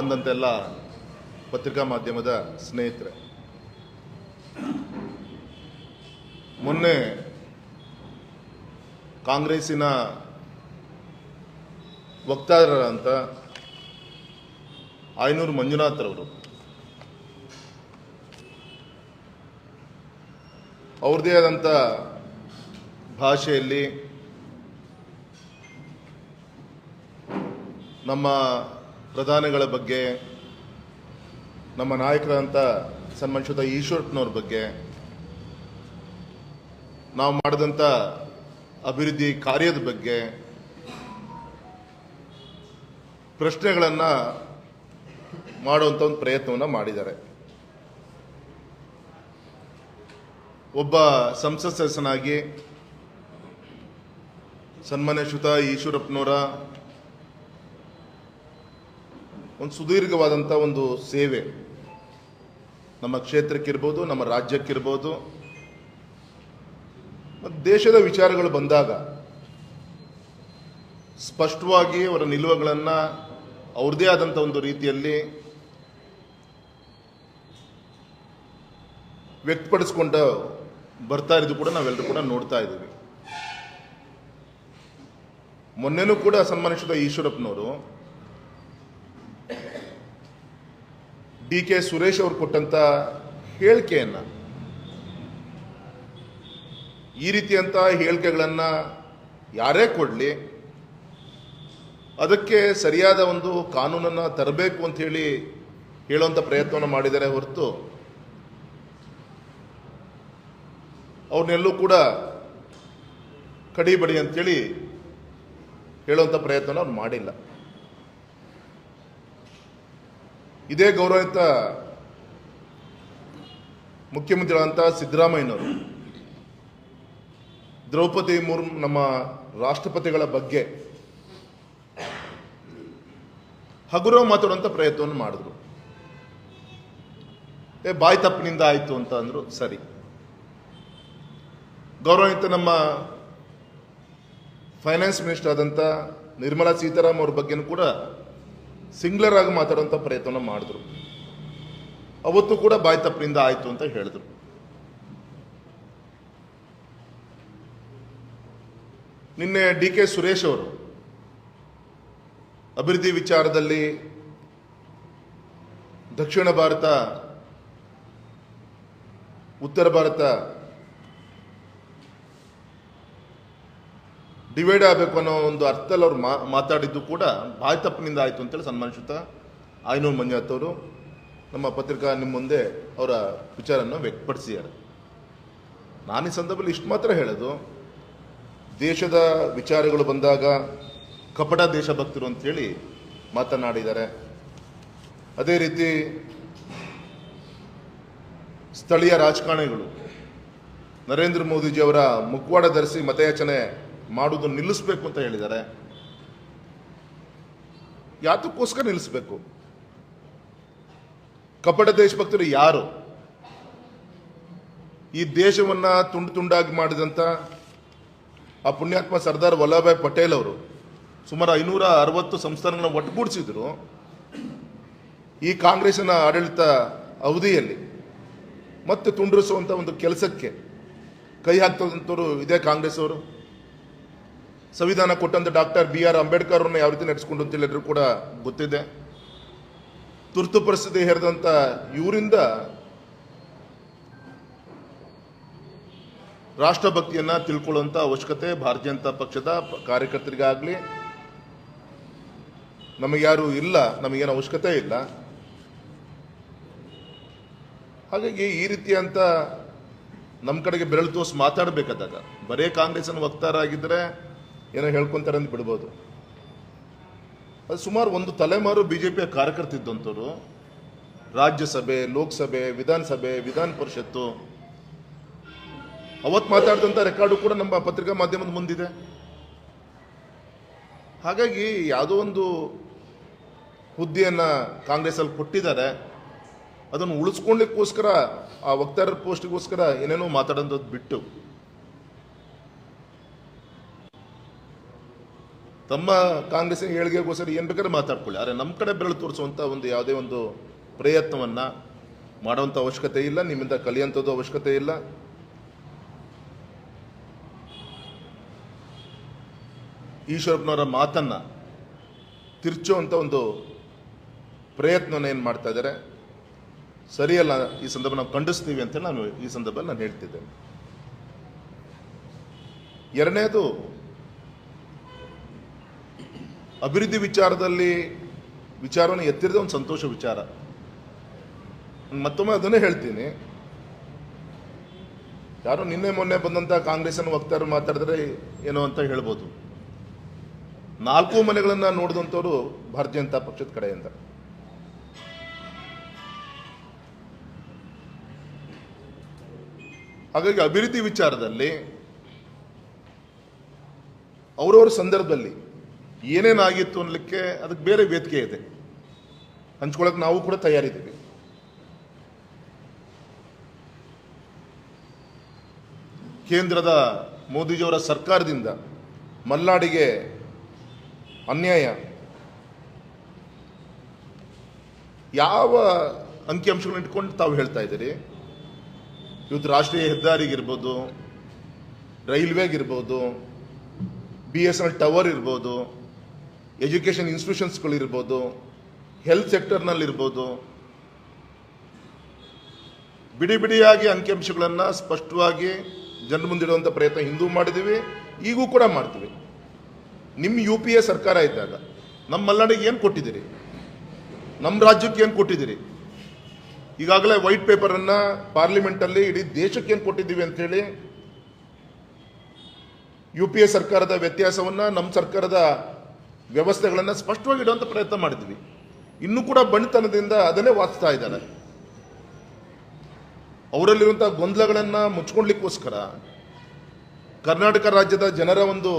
ಬಂದಂತೆಲ್ಲ ಪತ್ರಿಕಾ ಮಾಧ್ಯಮದ ಸ್ನೇಹಿತರೆ. ಮೊನ್ನೆ ಕಾಂಗ್ರೆಸ್ಸಿನ ವಕ್ತಾರರಂತ ಆಯನೂರು ಮಂಜುನಾಥ್ರವರು ಅವ್ರದ್ದೇ ಆದಂಥ ಭಾಷೆಯಲ್ಲಿ ನಮ್ಮ ಪ್ರಧಾನಿಗಳ ಬಗ್ಗೆ, ನಮ್ಮ ನಾಯಕರಂತ ಸನ್ಮಾನಿಸಿದ ಈಶ್ವರಪ್ಪನವ್ರ ಬಗ್ಗೆ, ನಾವು ಮಾಡಿದಂಥ ಅಭಿವೃದ್ಧಿ ಕಾರ್ಯದ ಬಗ್ಗೆ ಪ್ರಶ್ನೆಗಳನ್ನು ಮಾಡುವಂಥ ಒಂದು ಪ್ರಯತ್ನವನ್ನು ಮಾಡಿದ್ದಾರೆ. ಒಬ್ಬ ಸಂಸತ್ ಸದಸ್ಯನಾಗಿ ಸನ್ಮಾನ್ಯ ಶ್ರುತ ಈಶ್ವರಪ್ಪನವರ ಒಂದು ಸುದೀರ್ಘವಾದಂಥ ಒಂದು ಸೇವೆ. ನಮ್ಮ ಕ್ಷೇತ್ರಕ್ಕಿರ್ಬೋದು, ನಮ್ಮ ರಾಜ್ಯಕ್ಕಿರ್ಬೋದು. ಮತ್ತು ದೇಶದ ವಿಚಾರಗಳು ಬಂದಾಗ ಸ್ಪಷ್ಟವಾಗಿ ಅವರ ನಿಲುವುಗಳನ್ನು ಅವ್ರದ್ದೇ ಆದಂಥ ಒಂದು ರೀತಿಯಲ್ಲಿ ವ್ಯಕ್ತಪಡಿಸ್ಕೊಂಡು ಬರ್ತಾ ಇರೋದು ಕೂಡ ನಾವೆಲ್ಲರೂ ಕೂಡ ನೋಡ್ತಾ ಇದ್ದೀವಿ. ಮೊನ್ನೆನೂ ಕೂಡ ಸನ್ಮಾನಿಸಿದ ಈಶ್ವರಪ್ಪನವರು ಡಿ ಕೆ ಸುರೇಶ್ ಅವರು ಕೊಟ್ಟಂತ ಹೇಳಿಕೆಯನ್ನ ಈ ರೀತಿಯಂತ ಹೇಳಿಕೆಗಳನ್ನ ಯಾರೇ ಕೊಡಲಿ, ಅದಕ್ಕೆ ಸರಿಯಾದ ಒಂದು ಕಾನೂನನ್ನು ತರಬೇಕು ಅಂತ ಹೇಳಿ ಹೇಳುವಂಥ ಪ್ರಯತ್ನವನ್ನು ಮಾಡಿದ್ದಾರೆ ಹೊರತು ಅವ್ರನ್ನೆಲ್ಲೂ ಕೂಡ ಕಡಿಬಡಿ ಅಂತೇಳಿ ಹೇಳುವಂಥ ಪ್ರಯತ್ನ ಅವ್ರು ಮಾಡಿಲ್ಲ. ಇದೇ ಗೌರವಯುತ ಮುಖ್ಯಮಂತ್ರಿಗಳಂತಹ ಸಿದ್ದರಾಮಯ್ಯನವರು, ದ್ರೌಪದಿ ಮುರ್ಮು ನಮ್ಮ ರಾಷ್ಟ್ರಪತಿಗಳ ಬಗ್ಗೆ ಹಗುರ ಮಾತಾಡುವಂಥ ಪ್ರಯತ್ನವನ್ನು ಮಾಡಿದ್ರು. ಏ, ಬಾಯಿ ತಪ್ಪಿನಿಂದ ಆಯಿತು ಅಂತ ಅಂದರು, ಸರಿ. ಗೌರವಯುತ ನಮ್ಮ ಫೈನಾನ್ಸ್ ಮಿನಿಸ್ಟರ್ ಆದಂಥ ನಿರ್ಮಲಾ ಸೀತಾರಾಮ್ ಅವ್ರ ಬಗ್ಗೆನೂ ಕೂಡ ಸಿಂಗ್ಲರ್ ಆಗಿ ಮಾತಾಡುವಂಥ ಪ್ರಯತ್ನ ಮಾಡಿದ್ರು. ಅವತ್ತು ಕೂಡ ಬಾಯಿ ತಪ್ಪಿನಿಂದ ಆಯಿತು ಅಂತ ಹೇಳಿದ್ರು. ನಿನ್ನೆ ಡಿ ಕೆ ಸುರೇಶ್ ಅವರು ಅಭಿವೃದ್ಧಿ ವಿಚಾರದಲ್ಲಿ ದಕ್ಷಿಣ ಭಾರತ, ಉತ್ತರ ಭಾರತ ಡಿವೈಡ್ ಆಗಬೇಕು ಅನ್ನೋ ಒಂದು ಅರ್ಥದಲ್ಲಿ ಅವ್ರು ಮಾತಾಡಿದ್ದು ಕೂಡ ಬಾಯಿ ತಪ್ಪಿನಿಂದ ಆಯಿತು ಅಂತೇಳಿ ಸನ್ಮಾನಿಸುತ್ತಾ ಆಯ್ನೂರು ಮಂಜುನಾಥ್ ಅವರು ನಮ್ಮ ಪತ್ರಿಕಾ ನಿಮ್ಮ ಮುಂದೆ ಅವರ ವಿಚಾರವನ್ನು ವ್ಯಕ್ತಪಡಿಸಿದ್ದಾರೆ. ನಾನು ಈ ಸಂದರ್ಭದಲ್ಲಿ ಇಷ್ಟು ಮಾತ್ರ ಹೇಳೋದು. ದೇಶದ ವಿಚಾರಗಳು ಬಂದಾಗ ಕಪಟ ದೇಶಭಕ್ತರು ಅಂತೇಳಿ ಮಾತನಾಡಿದ್ದಾರೆ. ಅದೇ ರೀತಿ ಸ್ಥಳೀಯ ರಾಜಕಾರಣಿಗಳು ನರೇಂದ್ರ ಮೋದಿಜಿಯವರ ಮುಖವಾಡ ಧರಿಸಿ ಮತಯಾಚನೆ ಮಾಡುವುದನ್ನು ನಿಲ್ಲಿಸಬೇಕು ಅಂತ ಹೇಳಿದ್ದಾರೆ. ಯಾತಕ್ಕೋಸ್ಕರ ನಿಲ್ಲಿಸಬೇಕು? ಕಪಟ ದೇಶಭಕ್ತರು ಯಾರು? ಈ ದೇಶವನ್ನ ತುಂಡು ತುಂಡಾಗಿ ಮಾಡಿದಂತ ಆ ಪುಣ್ಯಾತ್ಮ ಸರ್ದಾರ್ ವಲ್ಲಭಾಯ್ ಪಟೇಲ್ ಅವರು ಸುಮಾರು ಐನೂರ ಅರವತ್ತು ಸಂಸ್ಥಾನಗಳನ್ನ ಒಟ್ಟುಗೂಡಿಸಿದ್ರು. ಈ ಕಾಂಗ್ರೆಸ್ನ ಆಡಳಿತ ಅವಧಿಯಲ್ಲಿ ಮತ್ತೆ ತುಂಡರಿಸುವಂಥ ಒಂದು ಕೆಲಸಕ್ಕೆ ಕೈ ಹಾಕ್ತದಂಥವ್ರು ಇದೇ ಕಾಂಗ್ರೆಸ್ ಅವರು ಸಂವಿಧಾನ ಕೊಟ್ಟಂತ ಡಾಕ್ಟರ್ ಬಿ ಆರ್ ಅಂಬೇಡ್ಕರ್ ಅವ್ರನ್ನ ಯಾವ ರೀತಿ ನಡೆಸ್ಕೊಂಡು ಅಂತ ಎಲ್ಲರೂ ಕೂಡ ಗೊತ್ತಿದೆ. ತುರ್ತು ಪರಿಸ್ಥಿತಿ ಹೇರಿದಂಥ ಇವರಿಂದ ರಾಷ್ಟ್ರಭಕ್ತಿಯನ್ನ ತಿಳ್ಕೊಳ್ಳುವಂತ ಅವಶ್ಯಕತೆ ಭಾರತೀಯ ಜನತಾ ಪಕ್ಷದ ಕಾರ್ಯಕರ್ತರಿಗಾಗಲಿ. ನಮಗೆ ನಮಗ್ಯಾರು ಇಲ್ಲ ನಮಗೇನು ಅವಶ್ಯಕತೆ ಇಲ್ಲ. ಹಾಗಾಗಿ ಈ ರೀತಿಯಂತ ನಮ್ಮ ಕಡೆಗೆ ಬೆರಳು ತೋರಿಸಿ ಮಾತಾಡಬೇಕಾದಾಗ, ಬರೇ ಕಾಂಗ್ರೆಸ್ನ ವಕ್ತಾರ ಆಗಿದ್ದರೆ ಏನೋ ಹೇಳ್ಕೊಂತಾರೆ ಅಂತ ಬಿಡ್ಬೋದು. ಅದು ಸುಮಾರು ಒಂದು ತಲೆಮಾರು ಬಿ ಜೆ ಪಿಯ ಕಾರ್ಯಕರ್ತಿದ್ದಂಥವ್ರು. ರಾಜ್ಯಸಭೆ, ಲೋಕಸಭೆ, ವಿಧಾನಸಭೆ, ವಿಧಾನ ಪರಿಷತ್ತು. ಅವತ್ತು ಮಾತಾಡಿದಂಥ ರೆಕಾರ್ಡು ಕೂಡ ನಮ್ಮ ಪತ್ರಿಕಾ ಮಾಧ್ಯಮದ ಮುಂದಿದೆ. ಹಾಗಾಗಿ ಯಾವುದೋ ಒಂದು ಹುದ್ದೆಯನ್ನು ಕಾಂಗ್ರೆಸ್ಸಲ್ಲಿ ಕೊಟ್ಟಿದ್ದಾರೆ. ಅದನ್ನು ಉಳಿಸ್ಕೊಳ್ಳಿಕ್ಕೋಸ್ಕರ ಆ ವಕ್ತಾರರ ಪೋಸ್ಟ್ಗೋಸ್ಕರ ಏನೇನೋ ಮಾತಾಡೋಂಥದ್ದು ಬಿಟ್ಟು ತಮ್ಮ ಕಾಂಗ್ರೆಸ್ಸಿನ ಏಳಿಗೆಗೋಸ್ಕರ ಏನು ಬೇಕಾದ್ರೆ ಮಾತಾಡ್ಕೊಳ್ಳಿ. ಆದರೆ ನಮ್ಮ ಕಡೆ ಬೆರಳು ತೋರಿಸುವಂಥ ಒಂದು ಯಾವುದೇ ಒಂದು ಪ್ರಯತ್ನವನ್ನು ಮಾಡುವಂಥ ಅವಶ್ಯಕತೆ ಇಲ್ಲ, ನಿಮ್ಮಿಂದ ಕಲಿಯುವಂಥದ್ದು ಅವಶ್ಯಕತೆ ಇಲ್ಲ. ಈಶ್ವರಪ್ಪನವರ ಮಾತನ್ನು ತಿರ್ಚುವಂಥ ಒಂದು ಪ್ರಯತ್ನವನ್ನು ಏನು ಮಾಡ್ತಾ ಇದ್ದಾರೆ? ಸರಿಯಲ್ಲ, ಈ ಸಂದರ್ಭ ನಾವು ಖಂಡಿಸ್ತೀವಿ ಅಂತ ನಾನು ಈ ಸಂದರ್ಭದಲ್ಲಿ ನಾನು ಹೇಳ್ತಿದ್ದೇನೆ. ಎರಡನೇದು ಅಭಿವೃದ್ಧಿ ವಿಚಾರದಲ್ಲಿ ವಿಚಾರವನ್ನು ಎತ್ತಿರದ ಒಂದು ಸಂತೋಷ ವಿಚಾರ. ಮತ್ತೊಮ್ಮೆ ಅದನ್ನೇ ಹೇಳ್ತೀನಿ. ಯಾರು ನಿನ್ನೆ ಮೊನ್ನೆ ಬಂದಂಥ ಕಾಂಗ್ರೆಸ್ಸನ್ನು ವಕ್ತಾರರು ಮಾತಾಡಿದ್ರೆ ಏನೋ ಅಂತ ಹೇಳ್ಬೋದು. ನಾಲ್ಕು ಮನೆಗಳನ್ನ ನೋಡಿದಂಥವ್ರು ಭಾರತೀಯ ಜನತಾ ಪಕ್ಷದ ಕಡೆಯಿಂದ. ಹಾಗಾಗಿ ಅಭಿವೃದ್ಧಿ ವಿಚಾರದಲ್ಲಿ, ಅವರವರ ಸಂದರ್ಭದಲ್ಲಿ ಏನೇನಾಗಿತ್ತು ಅನ್ನಲಿಕ್ಕೆ ಅದಕ್ಕೆ ಬೇರೆ ವೇದಿಕೆ ಇದೆ. ಹಂಚ್ಕೊಳ್ಳೋಕೆ ನಾವು ಕೂಡ ತಯಾರಿದ್ದೀವಿ. ಕೇಂದ್ರದ ಮೋದಿಜಿಯವರ ಸರ್ಕಾರದಿಂದ ಮಲ್ನಾಡಿಗೆ ಅನ್ಯಾಯ. ಯಾವ ಅಂಕಿಅಂಶಗಳನ್ನ ಇಟ್ಕೊಂಡು ತಾವು ಹೇಳ್ತಾ ಇದ್ದೀರಿ? ಇವತ್ತು ರಾಷ್ಟ್ರೀಯ ಹೆದ್ದಾರಿಗಿರ್ಬೋದು ರೈಲ್ವೆಗಿರ್ಬೋದು B S N L tower ಇರ್ಬೋದು ಎಜುಕೇಷನ್ ಇನ್ಸ್ಟಿಟ್ಯೂಷನ್ಸ್ಗಳಿರ್ಬೋದು ಹೆಲ್ತ್ ಸೆಕ್ಟರ್ನಲ್ಲಿರ್ಬೋದು ಬಿಡಿ ಬಿಡಿಯಾಗಿ ಅಂಕಿಅಂಶಗಳನ್ನು ಸ್ಪಷ್ಟವಾಗಿ ಜನರ ಮುಂದಿಡುವಂಥ ಪ್ರಯತ್ನ ಹಿಂದೂ ಮಾಡಿದ್ದೀವಿ ಈಗೂ ಕೂಡ ಮಾಡ್ತೀವಿ. ನಿಮ್ಮ ಯು ಪಿ ಎ ಸರ್ಕಾರ ಇದ್ದಾಗ ನಮ್ಮ ಮಲ್ನಾಡಿಗೆ ಏನು ಕೊಟ್ಟಿದ್ದೀರಿ? ನಮ್ಮ ರಾಜ್ಯಕ್ಕೆ ಏನು ಕೊಟ್ಟಿದ್ದೀರಿ? ಈಗಾಗಲೇ ವೈಟ್ ಪೇಪರನ್ನು ಪಾರ್ಲಿಮೆಂಟಲ್ಲಿ ಇಡೀ ದೇಶಕ್ಕೆ ಏನು ಕೊಟ್ಟಿದ್ದೀವಿ ಅಂಥೇಳಿ ಯು ಪಿ ಎ ಸರ್ಕಾರದ ವ್ಯತ್ಯಾಸವನ್ನು ನಮ್ಮ ಸರ್ಕಾರದ ವ್ಯವಸ್ಥೆಗಳನ್ನು ಸ್ಪಷ್ಟವಾಗಿ ಇಡುವಂಥ ಪ್ರಯತ್ನ ಮಾಡಿದ್ವಿ ಇನ್ನೂ ಕೂಡ ಬಣಿತನದಿಂದ ಅದನ್ನೇ ವಾಚ್ತಾ ಇದ್ದಾರೆ ಅವರಲ್ಲಿರುವಂಥ ಗೊಂದಲಗಳನ್ನು ಮುಚ್ಕೊಳ್ಲಿಕ್ಕೋಸ್ಕರ ಕರ್ನಾಟಕ ರಾಜ್ಯದ ಜನರ ಒಂದು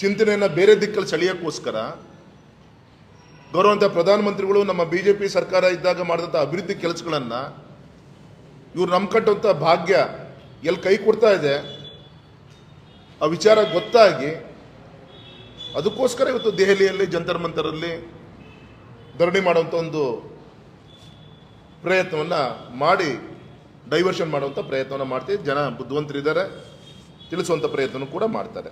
ಚಿಂತನೆಯನ್ನು ಬೇರೆ ದಿಕ್ಕಲ್ಲಿ ಸೆಳೆಯೋಕ್ಕೋಸ್ಕರ ಗೌರವಂತ ಪ್ರಧಾನಮಂತ್ರಿಗಳು ನಮ್ಮ ಬಿ ಜೆ ಪಿ ಸರ್ಕಾರ ಇದ್ದಾಗ ಮಾಡಿದಂಥ ಅಭಿವೃದ್ಧಿ ಕೆಲಸಗಳನ್ನು ಇವ್ರು ನಮ್ಮ ಕಟ್ಟುವಂಥ ಭಾಗ್ಯ ಎಲ್ಲಿ ಕೈ ಕೊಡ್ತಾ ಇದೆ, ಆ ವಿಚಾರ ಗೊತ್ತಾಗಿ ಅದಕ್ಕೋಸ್ಕರ ಇವತ್ತು ದೆಹಲಿಯಲ್ಲಿ ಜಂತರ್ ಮಂತರಲ್ಲಿ ಧರಣಿ ಮಾಡುವಂಥ ಒಂದು ಪ್ರಯತ್ನವನ್ನು ಮಾಡಿ ಡೈವರ್ಷನ್ ಮಾಡುವಂಥ ಪ್ರಯತ್ನವನ್ನು ಮಾಡ್ತೀವಿ ಜನ ಬುದ್ಧಿವಂತರಿದ್ದಾರೆ. ತಿಳಿಸುವಂಥ ಪ್ರಯತ್ನ ಕೂಡ ಮಾಡ್ತಾರೆ.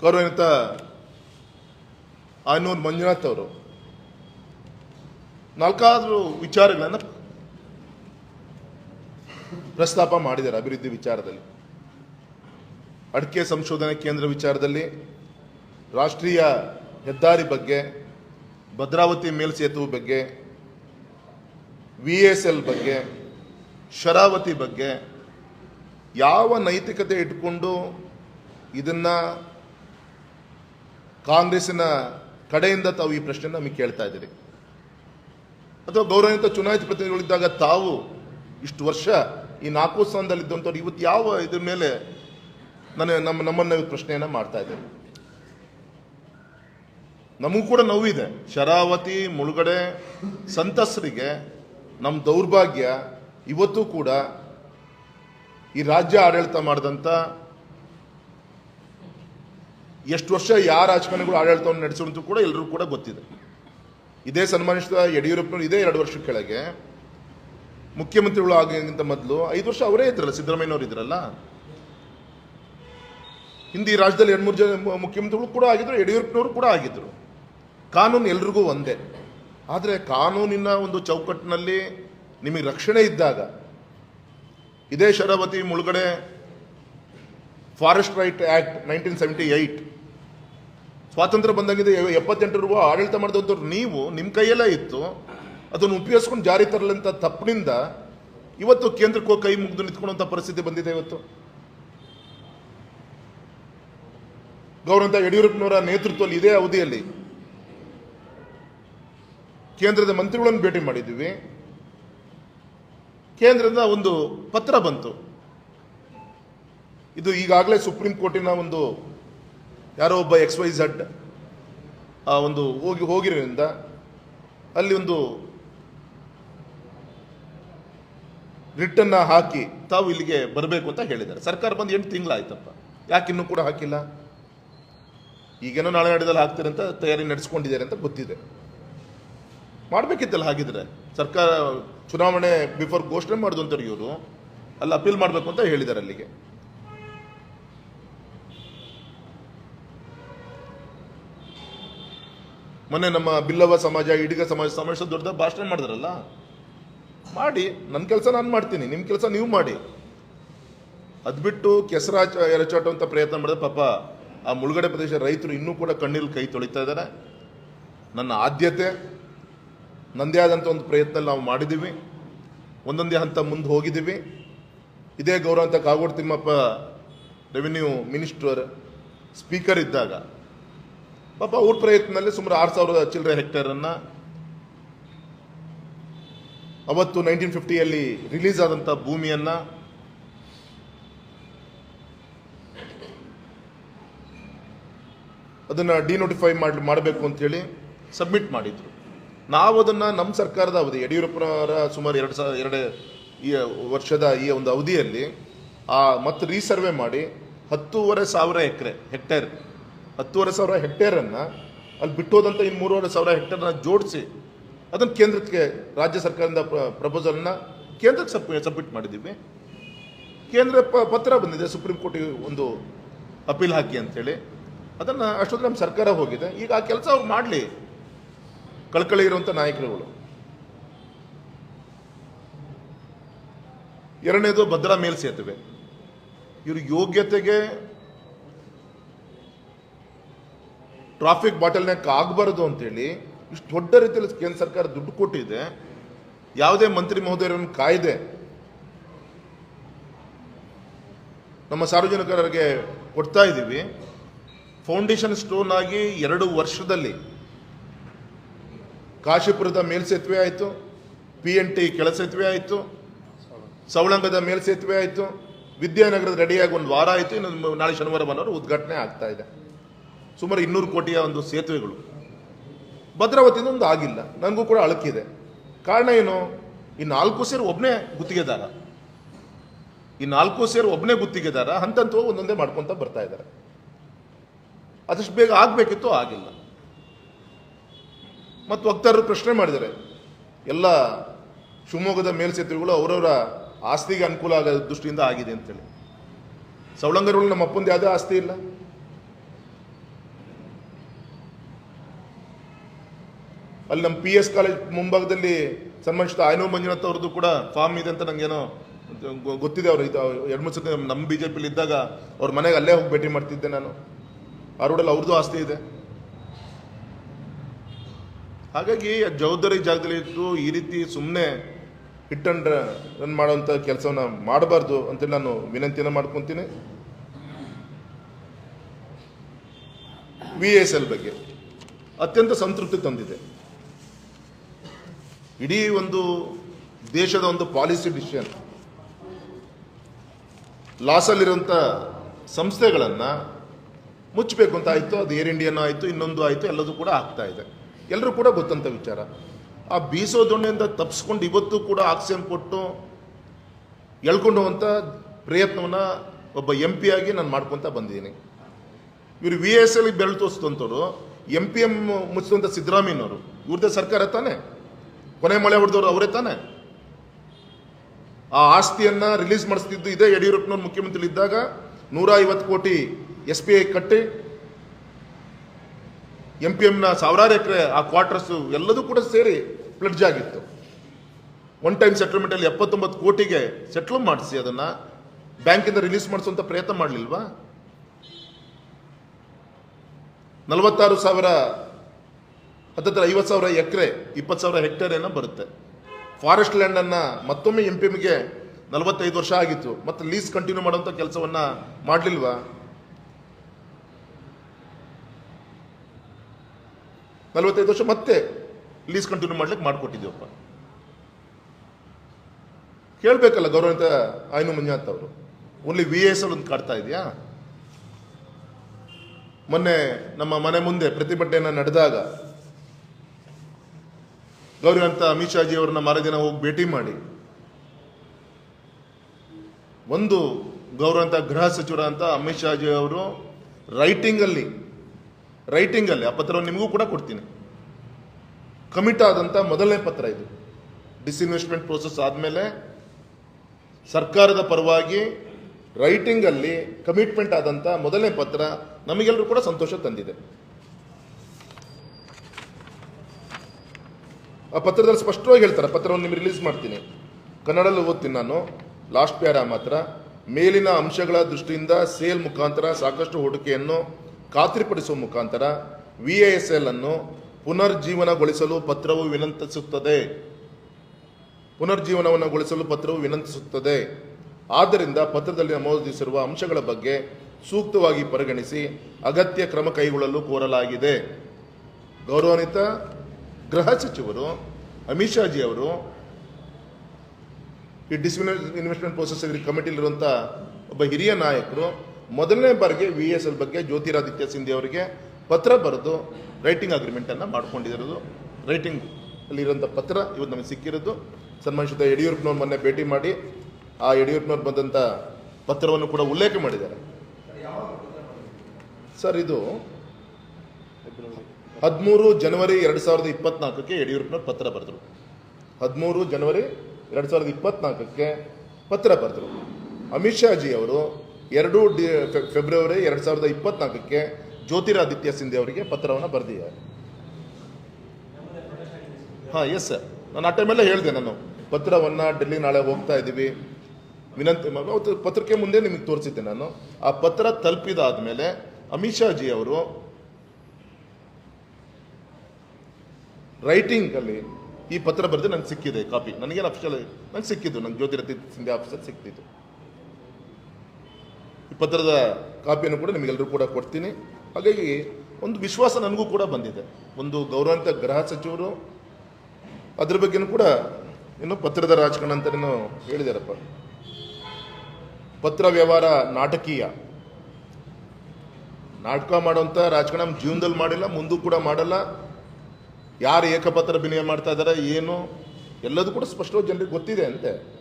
ಗೌರವಾನ್ವಿತ ಆನೂರ್ ಮಂಜುನಾಥ್ ಅವರು ನಾಲ್ಕಾದ್ರು ವಿಚಾರಗಳನ್ನು ಪ್ರಸ್ತಾಪ ಮಾಡಿದ್ದಾರೆ ಅಭಿವೃದ್ಧಿ ವಿಚಾರದಲ್ಲಿ. ಅಡಿಕೆ ಸಂಶೋಧನಾ ಕೇಂದ್ರ ವಿಚಾರದಲ್ಲಿ ರಾಷ್ಟ್ರೀಯ ಹೆದ್ದಾರಿ ಬಗ್ಗೆ, ಭದ್ರಾವತಿ ಮೇಲ್ಸೇತುವೆ ಬಗ್ಗೆ ವಿ ಎಸ್ ಎಲ್ ಬಗ್ಗೆ, ಶರಾವತಿ ಬಗ್ಗೆ ಯಾವ ನೈತಿಕತೆ ಇಟ್ಕೊಂಡು ಇದನ್ನ ಕಾಂಗ್ರೆಸ್ಸಿನ ಕಡೆಯಿಂದ ತಾವು ಈ ಪ್ರಶ್ನೆ ನಮಗೆ ಕೇಳ್ತಾ ಇದ್ದೀರಿ? ಅಥವಾ ಗೌರವಾನ್ವಿತ ಚುನಾಯಿತ ಪ್ರತಿನಿಧಿಗಳಿದ್ದಾಗ ತಾವು ಇಷ್ಟು ವರ್ಷ ಈ ನಾಲ್ಕು ಸ್ಥಾನದಲ್ಲಿದ್ದಂಥವ್ರು ಇವತ್ತು ಯಾವ ಇದ್ರ ಮೇಲೆ ನನ್ನ ನಮ್ಮ ನಮ್ಮನ್ನು ಪ್ರಶ್ನೆಯನ್ನ ಮಾಡ್ತಾ ಇದ್ದೆ ನಮಗೂ ಕೂಡ ನೋವಿದೆ. ಶರಾವತಿ, ಮುಳುಗಡೆ, ಸಂತಸರಿಗೆ ನಮ್ಮ ದೌರ್ಭಾಗ್ಯ ಇವತ್ತು ಕೂಡ ಈ ರಾಜ್ಯ ಆಡಳಿತ ಮಾಡಿದಂಥ ಎಷ್ಟು ವರ್ಷ ಯಾರ ರಾಜಕಾರಣಿಗಳು ಆಡಳಿತವನ್ನು ನಡೆಸಿದ್ರು ಕೂಡ ಎಲ್ಲರೂ ಕೂಡ ಗೊತ್ತಿದೆ. ಇದೇ ಸನ್ಮಾನಿಸಿದ ಯಡಿಯೂರಪ್ಪನವರು ಇದೇ ಎರಡು ವರ್ಷ ಕೆಳಗೆ ಮುಖ್ಯಮಂತ್ರಿಗಳು ಆಗಿಗಿಂತ ಮೊದಲು ಐದು ವರ್ಷ ಅವರೇ ಇದ್ರಲ್ಲ, ಸಿದ್ದರಾಮಯ್ಯನವರು ಇದ್ರಲ್ಲ. ಹಿಂದಿ ರಾಜ್ಯದಲ್ಲಿ ಎರಡು ಮೂರು ಜನ ಮುಖ್ಯಮಂತ್ರಿಗಳು ಕೂಡ ಆಗಿದ್ರು, ಯಡಿಯೂರಪ್ಪನವರು ಕೂಡ ಆಗಿದ್ರು. ಕಾನೂನು ಎಲ್ರಿಗೂ ಒಂದೇ. ಆದರೆ ಕಾನೂನಿನ ಒಂದು ಚೌಕಟ್ಟಿನಲ್ಲಿ ನಿಮಗೆ ರಕ್ಷಣೆ ಇದ್ದಾಗ, ಇದೇ ಶರಾವತಿ ಮುಳುಗಡೆ forest right act nineteen seventy eight ಸ್ವಾತಂತ್ರ್ಯ ಬಂದಾಗಿದೆ ಎಪ್ಪತ್ತೆಂಟು ಆಡಳಿತ ಮಾಡಿದಂಥವ್ರು ನೀವು ನಿಮ್ಮ ಕೈಯಲ್ಲೇ ಇತ್ತು. ಅದನ್ನು ಉಪಯೋಗಿಸ್ಕೊಂಡು ಜಾರಿ ತರಲಂಥ ತಪ್ಪಿನಿಂದ ಇವತ್ತು ಕೇಂದ್ರಕ್ಕೆ ಕೈ ಮುಗಿದು ನಿಂತ್ಕೊಳ್ಳುವಂಥ ಪರಿಸ್ಥಿತಿ ಬಂದಿದೆ ಇವತ್ತು. ಗೌರವಂತ ಯಡಿಯೂರಪ್ಪನವರ ನೇತೃತ್ವದಲ್ಲಿ ಇದೇ ಅವಧಿಯಲ್ಲಿ ಕೇಂದ್ರದ ಮಂತ್ರಿಗಳನ್ನು ಭೇಟಿ ಮಾಡಿದ್ದೀವಿ ಕೇಂದ್ರದ ಒಂದು ಪತ್ರ ಬಂತು. ಇದು ಈಗಾಗಲೇ ಸುಪ್ರೀಂ ಕೋರ್ಟಿನ ಒಂದು ಯಾರೋ ಒಬ್ಬ ಎಕ್ಸ್ ವೈ ಝಡ್ ಆ ಒಂದು ಹೋಗಿ ಹೋಗಿರೋದ್ರಿಂದ ಅಲ್ಲಿ ಒಂದು ರಿಟ್ಟನ್ನು ಹಾಕಿ ತಾವು ಇಲ್ಲಿಗೆ ಬರಬೇಕು ಅಂತ ಹೇಳಿದ್ದಾರೆ. ಸರ್ಕಾರ ಬಂದು ಎಂಟು ತಿಂಗಳಾಯ್ತಪ್ಪ. ಯಾಕೆ ಇನ್ನೂ ಕೂಡ ಹಾಕಿಲ್ಲ? ಈಗೇನೋ ನಾಳೆ ನಾಡಿದಲ್ಲಿ ಹಾಕ್ತಾರೆ ಅಂತ ತಯಾರಿ ನಡೆಸ್ಕೊಂಡಿದ್ದಾರೆ ಅಂತ ಗೊತ್ತಿದೆ. ಮಾಡಬೇಕಿತ್ತಲ್ಲ ಹಾಗಿದ್ರೆ. ಸರ್ಕಾರ ಚುನಾವಣೆ ಬಿಫೋರ್ ಘೋಷಣೆ ಮಾಡಿದಂಥವ್ರು ಇವರು, ಅಲ್ಲಿ ಅಪೀಲ್ ಮಾಡಬೇಕು ಅಂತ ಹೇಳಿದ್ದಾರೆ ಅಲ್ಲಿಗೆ. ಮೊನ್ನೆ ನಮ್ಮ ಬಿಲ್ಲವ ಸಮಾಜ ಇಡಿಗ ಸಮಾಜ ಸಮಾಜ ದೊಡ್ಡ ಭಾಷಣ ಮಾಡಿದ್ರಲ್ಲ? ಮಾಡಿ ನನ್ನ ಕೆಲಸ ನಾನು ಮಾಡ್ತೀನಿ ನಿಮ್ಮ ಕೆಲಸ ನೀವು ಮಾಡಿ. ಅದು ಬಿಟ್ಟು ಕೆಸರಾಚ ಎರಚಾಟುವಂಥ ಪ್ರಯತ್ನ ಮಾಡಿದ್ರೆ ಪಾಪ ಆ ಮುಳುಗಡೆ ಪ್ರದೇಶ ರೈತರು ಇನ್ನೂ ಕೂಡ ಕಣ್ಣೀರಲ್ಲಿ ಕೈ ತೊಳಿತಾ ಇದ್ದಾರೆ. ನನ್ನ ಆದ್ಯತೆ, ನಂದೇ ಆದಂಥ ಒಂದು ಪ್ರಯತ್ನ ನಾವು ಮಾಡಿದ್ದೀವಿ. ಒಂದೊಂದೇ ಹಂತ ಮುಂದೆ ಹೋಗಿದ್ದೀವಿ. ಇದೇ ಗೌರವ ಅಂತ Kagodu Thimmappa revenue minister speaker ಇದ್ದಾಗ, ಪಾಪ ಅವ್ರ ಪ್ರಯತ್ನದಲ್ಲಿ ಸುಮಾರು ಆರು ಸಾವಿರದ ಚಿಲ್ಲರೆ ಹೆಕ್ಟೇರನ್ನು ಅವತ್ತು ನೈನ್ಟೀನ್ ಫಿಫ್ಟಿಯಲ್ಲಿ ರಿಲೀಸ್ ಆದಂಥ ಭೂಮಿಯನ್ನು ಅದನ್ನು ಡಿನೋಟಿಫೈ ಮಾಡಿ, ಮಾಡಬೇಕು ಅಂತೇಳಿ ಸಬ್ಮಿಟ್ ಮಾಡಿದ್ರು. ನಾವು ಅದನ್ನು ನಮ್ಮ ಸರ್ಕಾರದ ಅವಧಿ, ಯಡಿಯೂರಪ್ಪನವರ ಸುಮಾರು ಎರಡು ಸಾವಿರ ಎರಡು ಈ ವರ್ಷದ ಈ ಒಂದು ಅವಧಿಯಲ್ಲಿ, ಆ ಮತ್ತೆ ರೀಸರ್ವೆ ಮಾಡಿ ಹತ್ತೂವರೆ ಸಾವಿರ ಎಕರೆ ಹೆಕ್ಟೇರ್ ಹತ್ತೂವರೆ ಸಾವಿರ ಹೆಕ್ಟೇರನ್ನು ಅಲ್ಲಿ ಬಿಟ್ಟೋದಂಥ ಇನ್ನು ಮೂರುವರೆ ಸಾವಿರ ಹೆಕ್ಟೇರ್ನ ಜೋಡಿಸಿ ಅದನ್ನು ಕೇಂದ್ರಕ್ಕೆ ರಾಜ್ಯ ಸರ್ಕಾರದಿಂದ ಪ್ರಪೋಸಲ್ನ ಕೇಂದ್ರಕ್ಕೆ ಸಬ್ ಸಬ್ಮಿಟ್ ಮಾಡಿದ್ದೀವಿ ಕೇಂದ್ರ ಪತ್ರ ಬಂದಿದೆ, ಸುಪ್ರೀಂ ಕೋರ್ಟಿಗೆ ಒಂದು ಅಪೀಲ್ ಹಾಕಿ ಅಂತೇಳಿ. ಅದನ್ನು ಅಷ್ಟೊಂದು ನಮ್ಮ ಸರ್ಕಾರ ಹೋಗಿದೆ. ಈಗ ಆ ಕೆಲಸ ಅವ್ರು ಮಾಡಲಿ. ಕಳ್ಕಳಿ ಇರುವಂಥ ನಾಯಕರುಗಳು. ಎರಡನೇದು ಭದ್ರಾ ಮೇಲ್ಸೇತುವೆ ಇವ್ರ ಯೋಗ್ಯತೆಗೆ ಟ್ರಾಫಿಕ್ ಬಾಟಲ್ ಆಗಬಾರ್ದು ಆಗಬಾರದು ಅಂತೇಳಿ ಇಷ್ಟು ದೊಡ್ಡ ರೀತಿಯಲ್ಲಿ ಕೇಂದ್ರ ಸರ್ಕಾರ ದುಡ್ಡು ಕೊಟ್ಟಿದೆ. ಯಾವುದೇ ಮಂತ್ರಿ ಮಹೋದಯರನ್ನು ಕಾಯ್ದೆ. ನಮ್ಮ ಸಾರ್ವಜನಿಕರಿಗೆ ಕೊಡ್ತಾ ಇದ್ದೀವಿ ಫೌಂಡೇಶನ್ ಸ್ಟೋನ್ ಆಗಿ ಎರಡು ವರ್ಷದಲ್ಲಿ ಕಾಶಿಪುರದ ಮೇಲ್ಸೇತುವೆ ಆಯಿತು, ಪಿ ಎನ್ ಟಿ ಕೆಳಸೇತುವೆ ಆಯಿತು, ಸವಳಂಗದ ಮೇಲ್ಸೇತುವೆ ಆಯಿತು, ವಿದ್ಯಾನಗರದ ರೆಡಿಯಾಗಿ ಒಂದು ವಾರ ಆಯಿತು, ಇನ್ನು ನಾಳೆ ಶನಿವಾರ ಭಾನುವಾರ ಉದ್ಘಾಟನೆ ಆಗ್ತಾ ಇದೆ. ಸುಮಾರು ಇನ್ನೂರು ಕೋಟಿಯ ಒಂದು ಸೇತುವೆಗಳು. ಭದ್ರಾವತಿಯಿಂದ ಒಂದು ಆಗಿಲ್ಲ ನನಗೂ ಕೂಡ ಅಳಕಿದೆ. ಕಾರಣ ಏನು? ಈ ನಾಲ್ಕು ಸೇರು ಒಬ್ಬನೇ ಗುತ್ತಿಗೆದಾರ. ಈ ನಾಲ್ಕು ಸೇರು ಒಬ್ಬನೇ ಗುತ್ತಿಗೆದಾರ ಹಂತ ಹಂತವಾಗಿ ಒಂದೊಂದೇ ಮಾಡ್ಕೊತ ಬರ್ತಾ ಇದ್ದಾರೆ. ಅದಷ್ಟು ಬೇಗ ಆಗಬೇಕಿತ್ತು, ಆಗಿಲ್ಲ. ಮತ್ತು ವಕ್ತಾರರು ಪ್ರಶ್ನೆ ಮಾಡಿದ್ದಾರೆ, ಎಲ್ಲ ಶಿವಮೊಗ್ಗದ ಮೇಲ್ಸೇತುವೆಗಳು ಅವರವರ ಆಸ್ತಿಗೆ ಅನುಕೂಲ ಆಗೋ ದೃಷ್ಟಿಯಿಂದ ಆಗಿದೆ ಅಂತೇಳಿ. ಸವಳಂಗರುಗಳು ನಮ್ಮ ಅಪ್ಪಂದು ಯಾವುದೇ ಆಸ್ತಿ ಇಲ್ಲ. ಅಲ್ಲಿ ನಮ್ಮ ಪಿ ಎಸ್ ಕಾಲೇಜ್ ಮುಂಭಾಗದಲ್ಲಿ ಸನ್ಮಾನಿಸಿದ ಆಯನೂರು ಮಂಜುನಾಥ್ ಅವ್ರದ್ದು ಕೂಡ ಫಾರ್ಮ್ ಇದೆ ಅಂತ ನಂಗೇನೋ ಗೊತ್ತಿದೆ, ಅವರು ಎರಡು ಮೂರು ಸತಿ ನಮ್ಮ ಬಿ ಜೆ ಪಿಲಿ ಇದ್ದಾಗ ಅವ್ರ ಮನೆಗೆ ಅಲ್ಲೇ ಹೋಗಿ ಭೇಟಿ ಮಾಡ್ತಿದ್ದೆ ನಾನು. ಆ ರೋಡಲ್ಲಿ ಅವ್ರದ್ದು ಆಸ್ತಿ ಇದೆ. ಹಾಗಾಗಿ ಜವಾಬ್ದಾರಿ ಜಾಗದಲ್ಲಿ ಇದ್ದು ಈ ರೀತಿ ಸುಮ್ಮನೆ ಹಿಟ್ ಅಂಡ್ ರನ್ ಮಾಡುವಂಥ ಕೆಲಸವನ್ನು ಮಾಡಬಾರ್ದು ಅಂತೇಳಿ ನಾನು ವಿನಂತಿಯನ್ನು ಮಾಡ್ಕೊತೀನಿ. ವಿ ಎಸ್ ಎಲ್ ಬಗ್ಗೆ ಅತ್ಯಂತ ಸಂತೃಪ್ತಿ ತಂದಿದೆ. ಇಡೀ ಒಂದು ದೇಶದ ಒಂದು ಪಾಲಿಸಿ ಡಿಸಿಷನ್ ಲಾಸಲ್ಲಿರುವಂಥ ಸಂಸ್ಥೆಗಳನ್ನು ಮುಚ್ಚಬೇಕು ಅಂತ ಆಯಿತು ಅದು ಏರ್ ಇಂಡಿಯನ್ ಆಯಿತು ಇನ್ನೊಂದು ಆಯಿತು, ಎಲ್ಲದೂ ಕೂಡ ಆಗ್ತಾ ಇದೆ. ಎಲ್ಲರೂ ಕೂಡ ಗೊತ್ತಂತ ವಿಚಾರ. ಆ ಬೀಸೋ ದೊಣ್ಣೆಯಿಂದ ತಪ್ಪಿಸ್ಕೊಂಡು ಇವತ್ತು ಕೂಡ ಆಕ್ಸಿಜನ್ ಕೊಟ್ಟು ಎಳ್ಕೊಂಡು ಹೋಗುವಂಥ ಪ್ರಯತ್ನವನ್ನು ಒಬ್ಬ ಎಂ ಪಿ ಆಗಿ ನಾನು ಮಾಡ್ಕೊತ ಬಂದಿದ್ದೀನಿ. ಇವರು ವಿ ಎಸ್ ಎಲ್ ಬೆರಳು ತೋರಿಸಿದಂಥವ್ರು ಎಂ ಪಿ ಎಂ ಮುಚ್ಚಿದಂಥ ಸಿದ್ದರಾಮಯ್ಯನವರು ಇವ್ರದ್ದೇ ಸರ್ಕಾರ ತಾನೆ? ಕೊನೆ ಮಳೆ ಹೊಡೆದವರು ಅವರೇ ತಾನೆ? ಆ ಆಸ್ತಿಯನ್ನು ರಿಲೀಸ್ ಮಾಡಿಸ್ತಿದ್ದು ಇದೇ ಯಡಿಯೂರಪ್ಪನವ್ರು ಮುಖ್ಯಮಂತ್ರಿ ಇದ್ದಾಗ ನೂರ ಕೋಟಿ ಎಸ್ ಪಿ ಐ ಕಟ್ಟಿ ಎಂ ಪಿ ಎಂನ ಸಾವಿರಾರು ಎಕರೆ ಆ ಕ್ವಾರ್ಟರ್ಸು ಎಲ್ಲದೂ ಕೂಡ ಸೇರಿ ಪ್ಲಡ್ಜ್ ಆಗಿತ್ತು. ಒನ್ ಟೈಮ್ ಸೆಟಲ್ಮೆಂಟಲ್ಲಿ ಎಪ್ಪತ್ತೊಂಬತ್ತು ಕೋಟಿಗೆ ಸೆಟ್ಲ್ ಮಾಡಿಸಿ ಅದನ್ನು. ಬ್ಯಾಂಕಿಂದ ರಿಲೀಸ್ ಮಾಡಿಸುವಂಥ ಪ್ರಯತ್ನ ಮಾಡಲಿಲ್ವಾ? ನಲವತ್ತಾರು ಸಾವಿರ, ಹತ್ತತ್ರ ಐವತ್ತು ಸಾವಿರ ಎಕರೆ, ಇಪ್ಪತ್ತು ಸಾವಿರ ಹೆಕ್ಟೇರ್ ಏನೋ ಬರುತ್ತೆ. ಫಾರೆಸ್ಟ್ ಲ್ಯಾಂಡನ್ನು ಮತ್ತೊಮ್ಮೆ ಎಂ ಪಿ ಎಮ್ಗೆ ನಲವತ್ತೈದು ವರ್ಷ ಆಗಿತ್ತು. ಮತ್ತು ಲೀಸ್ ಕಂಟಿನ್ಯೂ ಮಾಡುವಂಥ ಕೆಲಸವನ್ನು ಮಾಡಲಿಲ್ವಾ? ನಲವತ್ತೈದು ವರ್ಷ ಮತ್ತೆ ಲೀಸ್ ಕಂಟಿನ್ಯೂ ಮಾಡ್ಲಿಕ್ಕೆ ಮಾಡಿಕೊಟ್ಟಿದ್ದೀವಪ್ಪ. ಕೇಳಬೇಕಲ್ಲ ಗೌರವಂತ ಆಯ್ನು ಮಂಜುನಾಥ್ ಅವರು. ಓನ್ಲಿ ವಿ ಎಸ್ ಒಂದು ಕಾಡ್ತಾ ಇದೆಯಾ? ಮೊನ್ನೆ ನಮ್ಮ ಮನೆ ಮುಂದೆ ಪ್ರತಿಭಟನೆಯನ್ನು ನಡೆದಾಗ ಗೌರವಂತ ಅಮಿತ್ ಅವರನ್ನ ಮಾರ ದಿನ ಹೋಗಿ ಭೇಟಿ ಮಾಡಿ. ಒಂದು ಗೌರವಂತ ಗೃಹ ಸಚಿವರಂತ ಅಮಿತ್ ಶಾಜಿ ಅವರು ರೈಟಿಂಗಲ್ಲಿ ರೈಟಿಂಗಲ್ಲಿ ಆ ಪತ್ರವನ್ನು ನಿಮಗೂ ಕೂಡ ಕೊಡ್ತೀನಿ. ಕಮಿಟ್ ಆದಂಥ ಮೊದಲನೇ ಪತ್ರ ಇದು. ಡಿಸ್ಇನ್ವೆಸ್ಟ್ಮೆಂಟ್ ಪ್ರೋಸೆಸ್ ಆದಮೇಲೆ ಸರ್ಕಾರದ ಪರವಾಗಿ ರೈಟಿಂಗಲ್ಲಿ ಕಮಿಟ್ಮೆಂಟ್ ಆದಂಥ ಮೊದಲನೇ ಪತ್ರ ನಮಗೆಲ್ಲರೂ ಕೂಡ ಸಂತೋಷ ತಂದಿದೆ. ಆ ಪತ್ರದಲ್ಲಿ ಸ್ಪಷ್ಟವಾಗಿ ಹೇಳ್ತಾರೆ ಪತ್ರವನ್ನು ನಿಮಗೆ ರಿಲೀಸ್ ಮಾಡ್ತೀನಿ. ಕನ್ನಡದಲ್ಲಿ ಓದ್ತೀನಿ ನಾನು. ಲಾಸ್ಟ್ ಪ್ಯಾರ ಮಾತ್ರ. ಮೇಲಿನ ಅಂಶಗಳ ದೃಷ್ಟಿಯಿಂದ ಸೇಲ್ ಮುಖಾಂತರ ಸಾಕಷ್ಟು ಹೂಡಿಕೆಯನ್ನು ಖಾತ್ರಿಪಡಿಸುವ ಮುಖಾಂತರ ವಿ ಎಸ್ ಎಲ್ ಅನ್ನು ಪುನರ್ಜೀವನಗೊಳಿಸಲು ಪತ್ರವು ವಿನಂತಿಸುತ್ತದೆ. ಪುನರ್ಜೀವನವನ್ನುಗೊಳಿಸಲು ಪತ್ರವು ವಿನಂತಿಸುತ್ತದೆ. ಆದ್ದರಿಂದ ಪತ್ರದಲ್ಲಿ ನಮೂದಿಸಿರುವ ಅಂಶಗಳ ಬಗ್ಗೆ ಸೂಕ್ತವಾಗಿ ಪರಿಗಣಿಸಿ ಅಗತ್ಯ ಕ್ರಮ ಕೈಗೊಳ್ಳಲು ಕೋರಲಾಗಿದೆ. ಗೌರವಾನ್ವಿತ ಗೃಹ ಸಚಿವರು ಅಮಿತ್ ಅವರು ಈ ಡಿಸ್ಮಿನ ಇನ್ವೆಸ್ಟ್ಮೆಂಟ್ ಪ್ರೋಸೆಸ್ ಕಮಿಟಿಲಿರುವಂಥ ಒಬ್ಬ ಹಿರಿಯ ನಾಯಕರು ಮೊದಲನೇ ಬಾರಿಗೆ ವಿ ಎಸ್ ಎಲ್ ಬಗ್ಗೆ ಜ್ಯೋತಿರಾದಿತ್ಯ ಸಿಂಧಿ ಅವರಿಗೆ ಪತ್ರ ಬರೆದು ರೈಟಿಂಗ್ ಅಗ್ರಿಮೆಂಟನ್ನು ಮಾಡ್ಕೊಂಡಿರೋದು. ರೈಟಿಂಗ್ ಅಲ್ಲಿರುವಂಥ ಪತ್ರ ಇವತ್ತು ನಮಗೆ ಸಿಕ್ಕಿರೋದು. ಸನ್ಮಾನಿಸಿದ ಯಡಿಯೂರಪ್ಪನವ್ರು ಮೊನ್ನೆ ಭೇಟಿ ಮಾಡಿ ಆ ಯಡಿಯೂರಪ್ಪನವ್ರು ಬಂದಂಥ ಪತ್ರವನ್ನು ಕೂಡ ಉಲ್ಲೇಖ ಮಾಡಿದ್ದಾರೆ. ಸರ್, ಇದು ಹದಿಮೂರು ಜನವರಿ ಎರಡು ಸಾವಿರದ ಇಪ್ಪತ್ನಾಲ್ಕಕ್ಕೆ ಯಡಿಯೂರಪ್ಪನವ್ರು ಪತ್ರ ಬರೆದರು. ಹದಿಮೂರು ಜನವರಿ ಎರಡು ಸಾವಿರದ ಇಪ್ಪತ್ನಾಲ್ಕಕ್ಕೆ ಪತ್ರ ಬರೆದರು. ಅಮಿತ್ ಶಾಜಿ ಅವರು ಎರಡು ಡಿ ಫೆಬ್ರವರಿ ಎರಡು ಸಾವಿರದ ಇಪ್ಪತ್ನಾಲ್ಕಕ್ಕೆ ಜ್ಯೋತಿರಾದಿತ್ಯ ಸಿಂಧೆ ಅವರಿಗೆ ಪತ್ರವನ್ನು ಬರೆದಿದ್ದಾರೆ ಹಾಂ ಎಸ್ ಸರ್ ನಾನು ಆ ಟೈಮಲ್ಲೇ ಹೇಳಿದೆ ನಾನು. ಪತ್ರವನ್ನು ಡೆಲ್ಲಿ ನಾಳೆ ಹೋಗ್ತಾ ಇದ್ದೀವಿ. ವಿನಂತಿ ಮಾಡಿ ಪತ್ರಕ್ಕೆ ಮುಂದೆ ನಿಮಗೆ ತೋರಿಸಿದ್ದೆ ನಾನು. ಆ ಪತ್ರ ತಲುಪಿದಾದ್ಮೇಲೆ ಅಮಿತ್ ಶಾಜಿ ಅವರು ರೈಟಿಂಗಲ್ಲಿ ಈ ಪತ್ರ ಬರೆದು ನಂಗೆ ಸಿಕ್ಕಿದೆ ಕಾಪಿ ನನಗೇನು ಅಫಿಷಿಯಲ್ ನಂಗೆ ಸಿಕ್ಕಿದ್ದು. ನಂಗೆ ಜ್ಯೋತಿರಾದಿತ್ಯ ಸಿಂಧೆ ಆಫೀಸಲ್ಲಿ ಸಿಕ್ತಿತ್ತು ಪತ್ರದ ಕಾಪಿಯನ್ನು ಕೂಡ ನಿಮಗೆಲ್ಲರೂ ಕೂಡ ಕೊಡ್ತೀನಿ. ಹಾಗಾಗಿ ಒಂದು ವಿಶ್ವಾಸ ನನಗೂ ಕೂಡ ಬಂದಿದೆ. ಒಂದು ಗೌರವಾನ್ವಿತ ಗೃಹ ಸಚಿವರು ಅದ್ರ ಬಗ್ಗೆನೂ ಕೂಡ ಏನು ಪತ್ರದ ರಾಜಕಾರಣ ಅಂತಲೂ ಹೇಳಿದಾರಪ್ಪ. ಪತ್ರ ವ್ಯವಹಾರ ನಾಟಕೀಯ. ನಾಟಕ ಮಾಡುವಂಥ ರಾಜಕಾರಣ ಜೀವನದಲ್ಲಿ ಮಾಡಿಲ್ಲ, ಮುಂದೂ ಕೂಡ ಮಾಡಲ್ಲ. ಯಾರು ಏಕಪತ್ರ ವಿನಿಮಯ ಮಾಡ್ತಾ ಇದ್ದಾರೆ ಏನು, ಎಲ್ಲದೂ ಕೂಡ ಸ್ಪಷ್ಟವಾಗಿ ಜನರಿಗೆ ಗೊತ್ತಿದೆ ಅಂತೆ.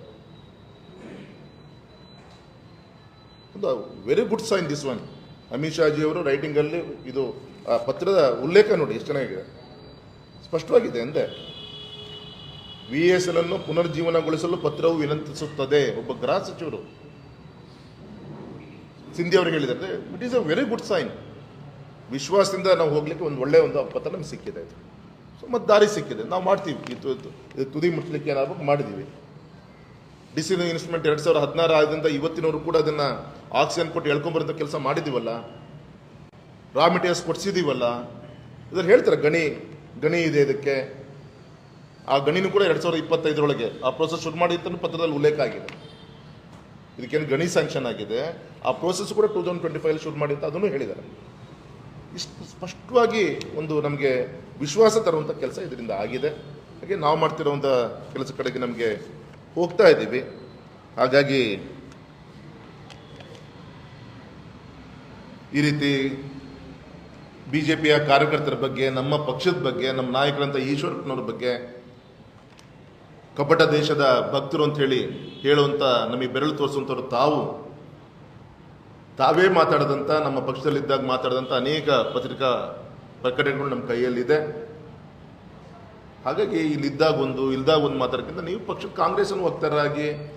ಒಂದು very good sign this one Amit Shaji ಅವರು ರೈಟಿಂಗಲ್ಲಿ ಇದು, ಆ, ಪತ್ರದ ಉಲ್ಲೇಖ ನೋಡಿ, ಎಷ್ಟು ಚೆನ್ನಾಗಿದೆ. ಸ್ಪಷ್ಟವಾಗಿದೆ ಅಂದೆ ವಿ ಎಸ್ ಎಲ್ ಅನ್ನು ಪುನರ್ಜೀವನಗೊಳಿಸಲು ಪತ್ರವು ವಿನಂತಿಸುತ್ತದೆ, ಒಬ್ಬ ಗೃಹ ಸಚಿವರು. ಸಿಂಧಿ ಅವರು ಹೇಳಿದ್ದಾರೆ it is a very good sign ವಿಶ್ವಾಸದಿಂದ ನಾವು ಹೋಗ್ಲಿಕ್ಕೆ ಒಂದು ಒಳ್ಳೆಯ ಒಂದು ಪತ್ರ ನಮ್ಗೆ ಸಿಕ್ಕಿದೆ. ಸೊ ಮತ್ತೆ ದಾರಿ ಸಿಕ್ಕಿದೆ. ನಾವು ಮಾಡ್ತೀವಿ. ಇದು ತುದಿ ಮುಟ್ಲಿಕ್ಕೆ ಏನಾಗಬೇಕು ಮಾಡಿದ್ದೀವಿ ಡಿಸಿಲ್ ಇನ್ವೆಸ್ಟ್ಮೆಂಟ್ ಎರಡು ಸಾವಿರದ ಹದಿನಾರು ಆದ್ರಿಂದ ಇವತ್ತಿನವರು ಕೂಡ ಅದನ್ನು ಆಕ್ಸಿಜನ್ ಕೊಟ್ಟು ಎಳ್ಕೊಂಬರೋಂಥ ಕೆಲಸ ಮಾಡಿದ್ದೀವಲ್ಲ? Raw materials ಕೊಡಿಸಿದ್ದೀವಲ್ಲ? ಇದ್ರಲ್ಲಿ ಹೇಳ್ತಾರೆ, ಗಣಿ ಗಣಿ ಇದೆ ಇದಕ್ಕೆ. ಆ ಗಣಿನೂ ಕೂಡ ಎರಡು ಸಾವಿರದ ಇಪ್ಪತ್ತೈದರೊಳಗೆ. ಆ ಪ್ರೋಸೆಸ್ ಶುರು ಮಾಡಿ ಅಂತ ಪತ್ರದಲ್ಲಿ ಉಲ್ಲೇಖ ಆಗಿದೆ. ಇದಕ್ಕೇನು ಗಣಿ ಸ್ಯಾಂಕ್ಷನ್ ಆಗಿದೆ. ಆ ಪ್ರೋಸೆಸ್ ಕೂಡ ಟೂ ತೌಸಂಡ್ ಟ್ವೆಂಟಿ ಫೈವ್ ಶುರು ಮಾಡಿ ಅಂತ ಅದನ್ನು ಹೇಳಿದ್ದಾರೆ. ಇಷ್ಟು ಸ್ಪಷ್ಟವಾಗಿ ಒಂದು ನಮಗೆ ವಿಶ್ವಾಸ ತರುವಂಥ ಕೆಲಸ ಇದರಿಂದ ಆಗಿದೆ. ಹಾಗೆ ನಾವು ಮಾಡ್ತಿರುವಂಥ ಕೆಲಸ ಕಡೆಗೆ ನಮಗೆ ಹೋಗ್ತಾ ಇದ್ದೀವಿ. ಹಾಗಾಗಿ ಈ ರೀತಿ ಬಿ ಜೆ ಪಿಯ ಕಾರ್ಯಕರ್ತರ ಬಗ್ಗೆ, ನಮ್ಮ ಪಕ್ಷದ ಬಗ್ಗೆ, ನಮ್ಮ ನಾಯಕರಂತ ಈಶ್ವರಪ್ಪನವ್ರ ಬಗ್ಗೆ ಕಪಟ ದೇಶದ ಭಕ್ತರು ಅಂತ ಹೇಳಿ ಹೇಳುವಂಥ ನಮಗೆ ಬೆರಳು ತೋರಿಸುವಂಥವ್ರು ತಾವು. ತಾವೇ ಮಾತಾಡದಂಥ ನಮ್ಮ ಪಕ್ಷದಲ್ಲಿದ್ದಾಗ ಮಾತಾಡಿದಂಥ ಅನೇಕ ಪತ್ರಿಕಾ ಪ್ರಕಟಣೆಗಳು ನಮ್ಮ ಕೈಯಲ್ಲಿದೆ. ಹಾಗಾಗಿ ಇಲ್ಲಿದ್ದಾಗ ಒಂದು ಇಲ್ದಾಗ ಒಂದು ಮಾತಾಡೋಕ್ಕಿಂತ ನೀವು ಪಕ್ಷ ಕಾಂಗ್ರೆಸ್ಸನ್ನು ವಕ್ತಾರರಾಗಿ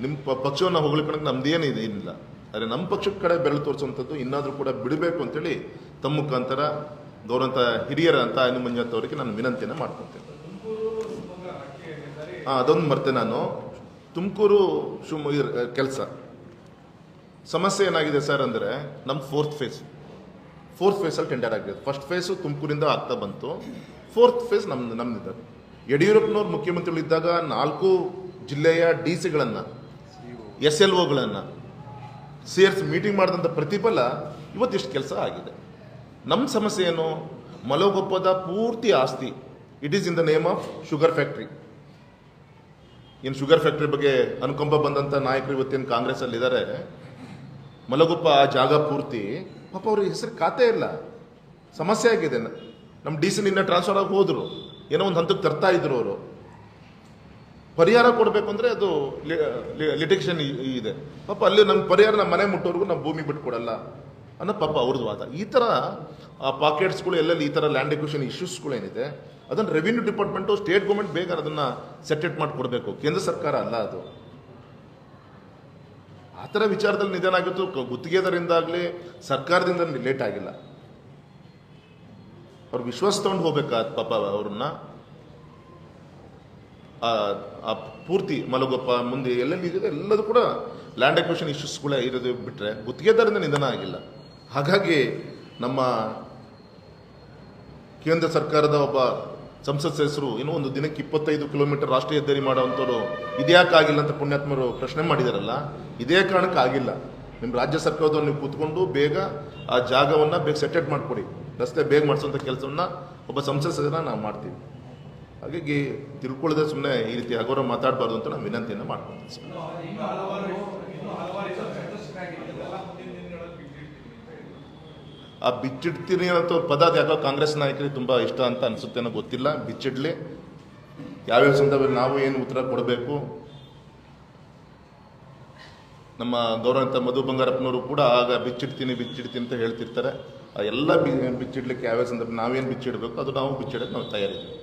ನಿಮ್ಮ ಪ- ಪಕ್ಷವನ್ನು ಹೊಗಳಿಕೊಳ್ಳೋಕೆ ನಮ್ದೇನಿದೆ ಏನಿಲ್ಲ. ಆದರೆ ನಮ್ಮ ಪಕ್ಷದ ಕಡೆ ಬೆರಳು ತೋರಿಸುವಂಥದ್ದು ಇನ್ನಾದರೂ ಕೂಡ ಬಿಡಬೇಕು ಅಂತೇಳಿ ತಮ್ಮ ಮುಖಾಂತರ ಗೌರವಂತ ಹಿರಿಯರ ಅಂತ ಅನು ಮಂಜುನಾಥ್ ಅವರಿಗೆ ನಾನು ವಿನಂತಿಯನ್ನು ಮಾಡ್ಕೊತೇನೆ. ಹಾಂ, ಅದೊಂದು ಮರ್ತೆ ನಾನು. ತುಮಕೂರು ಶಿವಮೊಗ್ಗ ಕೆಲಸ. ಸಮಸ್ಯೆ ಏನಾಗಿದೆ ಸರ್ ಅಂದರೆ ನಮ್ಮ ಫೋರ್ತ್ ಫೇಸ್ ಫೋರ್ತ್ ಫೇಸಲ್ಲಿ ಟೆಂಡರ್ ಆಗಿದೆ. ಫಸ್ಟ್ ಫೇಸು ತುಮಕೂರಿಂದ ಆಗ್ತಾ ಬಂತು. ಫೋರ್ತ್ ಫೇಸ್ ನಮ್ದು ನಮ್ದಿದೆ. ಯಡಿಯೂರಪ್ಪನವ್ರು ಮುಖ್ಯಮಂತ್ರಿಗಳಿದ್ದಾಗ ನಾಲ್ಕು ಜಿಲ್ಲೆಯ ಡಿ ಸಿಗಳನ್ನು, ಎಸ್ ಎಲ್ ಒಗಳನ್ನು ಸೇರಿಸಿ ಮೀಟಿಂಗ್ ಮಾಡಿದಂಥ ಪ್ರತಿಫಲ ಇವತ್ತಿಷ್ಟು ಕೆಲಸ ಆಗಿದೆ. ನಮ್ಮ ಸಮಸ್ಯೆ ಏನು? ಮಲಗೊಪ್ಪದ ಪೂರ್ತಿ ಆಸ್ತಿ it is in the name of sugar factory ಏನು ಶುಗರ್ ಫ್ಯಾಕ್ಟ್ರಿ ಬಗ್ಗೆ ಅನುಕಂಪ ಬಂದಂಥ ನಾಯಕರು ಇವತ್ತೇನು ಕಾಂಗ್ರೆಸ್ಸಲ್ಲಿದ್ದಾರೆ ಮಲಗುಪ್ಪ ಆ ಜಾಗ ಪೂರ್ತಿ, ಪಾಪ ಅವ್ರ ಹೆಸರು ಖಾತೆ ಇಲ್ಲ. ಸಮಸ್ಯೆ ಆಗಿದೆ. ನಮ್ಮ ಡಿ ಸಿ ನಿನ್ನ ಟ್ರಾನ್ಸ್ಫರ್ ಆಗಿ ಹೋದರು. ಏನೋ ಒಂದು ಹಂತಕ್ಕೆ ತರ್ತಾ ಇದ್ರು ಅವರು. ಪರಿಹಾರ ಕೊಡಬೇಕು ಅಂದರೆ ಅದು ಲಿಟಿಗೇಷನ್ ಇದೆ. ಪಾಪ ಅಲ್ಲಿ ನಮ್ಮ ಪರಿಹಾರ ನಮ್ಮ ಮನೆ ಮುಟ್ಟೋರ್ಗು ನಾವು ಭೂಮಿ ಬಿಟ್ಕೊಡಲ್ಲ ಅನ್ನೋ ಪಾಪ ಅವ್ರದ್ದು ವಾದ. ಈ ಥರ ಆ ಪಾಕೆಟ್ಸ್ಗಳು ಎಲ್ಲೆಲ್ಲಿ ಈ ಥರ ಲ್ಯಾಂಡ್ ಎಕ್ವಿಷನ್ ಇಶ್ಯೂಸ್ಗಳೇನಿದೆ ಅದನ್ನು ರೆವಿನ್ಯೂ ಡಿಪಾರ್ಟ್ಮೆಂಟು ಸ್ಟೇಟ್ ಗೌರ್ಮೆಂಟ್ ಬೇಗ ಅದನ್ನು ಸೆಟೆಟ್ ಮಾಡಿ ಕೊಡಬೇಕು. ಕೇಂದ್ರ ಸರ್ಕಾರ ಅಲ್ಲ ಅದು. ಆ ಥರ ವಿಚಾರದಲ್ಲಿ ನಿಧಾನ ಆಗಿತ್ತು. ಗುತ್ತಿಗೆದರಿಂದ ಗುತ್ತಿಗೆದಾರಿಂದಾಗಲಿ ಸರ್ಕಾರದಿಂದ ಲೇಟ್ ಆಗಿಲ್ಲ. ಅವ್ರು ವಿಶ್ವಾಸ ತಗೊಂಡು ಹೋಗ್ಬೇಕಾದ ಪಾಪ ಅವ್ರನ್ನ, ಆ ಪೂರ್ತಿ ಮಲಗೊಪ್ಪ, ಮುಂದೆ ಎಲ್ಲೆಲ್ಲಿ ಇದೆ ಎಲ್ಲದೂ ಕೂಡ ಲ್ಯಾಂಡ್ ಎಕ್ವೇಷನ್ ಇಶ್ಯೂಸ್ಗಳೇ ಇರೋದು ಬಿಟ್ಟರೆ ಗುತ್ತಿಗೆದಾರಿಂದ ನಿಧನ ಆಗಿಲ್ಲ. ಹಾಗಾಗಿ ನಮ್ಮ ಕೇಂದ್ರ ಸರ್ಕಾರದ ಒಬ್ಬ ಸಂಸತ್ ಸದಸ್ಯರು ಇನ್ನೂ ಒಂದು ದಿನಕ್ಕೆ ಇಪ್ಪತ್ತೈದು ಕಿಲೋಮೀಟರ್ ರಾಷ್ಟ್ರೀಯ ಹೆದ್ದಾರಿ ಮಾಡೋವಂಥವ್ರು ಇದ್ಯಾಕೆ ಆಗಿಲ್ಲ ಅಂತ ಪುಣ್ಯಾತ್ಮರು ಪ್ರಶ್ನೆ ಮಾಡಿದಾರಲ್ಲ, ಇದೇ ಕಾರಣಕ್ಕೆ ಆಗಿಲ್ಲ ನಿಮ್ಮ ರಾಜ್ಯ ಸರ್ಕಾರದವ್ರು ನೀವು ಕೂತ್ಕೊಂಡು ಬೇಗ ಆ ಜಾಗವನ್ನು ಬೇಗ ಸೆಟೆಟ್ ಮಾಡಿಕೊಡಿ. ರಸ್ತೆ ಬೇಗ ಮಾಡಿಸುವಂಥ ಕೆಲಸವನ್ನು ಒಬ್ಬ ಸಂಸದ ಸದಸ್ಯನ ನಾವು ಮಾಡ್ತೀವಿ. ಹಾಗಾಗಿ ತಿಳ್ಕೊಳ್ಳದೆ ಸುಮ್ಮನೆ ಈ ರೀತಿ ಹಗೋರ ಮಾತಾಡಬಾರ್ದು ಅಂತ ನಾವು ವಿನಂತಿಯನ್ನು ಮಾಡ್ಕೊತೀನಿ ಆ ಬಿಚ್ಚಿಡ್ತೀನಿ ಅಂತ ಪದ ಅದು ಯಾಕೋ ಕಾಂಗ್ರೆಸ್ ನಾಯಕರಿಗೆ ತುಂಬ ಇಷ್ಟ ಅಂತ ಅನಿಸುತ್ತೆ ಅನ್ನೋ ಗೊತ್ತಿಲ್ಲ. ಬಿಚ್ಚಿಡ್ಲಿ. ಯಾವ್ಯಾವ ಸಂದರ್ಭದಲ್ಲಿ ನಾವು ಏನು ಉತ್ತರ ಕೊಡಬೇಕು? ನಮ್ಮ ಗೌರವಂತ ಮಧು ಬಂಗಾರಪ್ಪನವರು ಕೂಡ ಆಗ ಬಿಚ್ಚಿಡ್ತೀನಿ ಬಿಚ್ಚಿಡ್ತೀನಿ ಅಂತ ಹೇಳ್ತಿರ್ತಾರೆ. ಎಲ್ಲ ಬಿ ಬಿಚ್ಚಿಡ್ಲಿಕ್ಕೆ ಯಾವ್ಯಾವ ಸಂದರ್ಭ ನಾವೇನು ಬಿಚ್ಚಿಡಬೇಕು? ಅದು ನಾವು ಬಿಚ್ಚಿಡಕ್ಕೆ ನಾವು ತಯಾರಿದ್ದೀವಿ.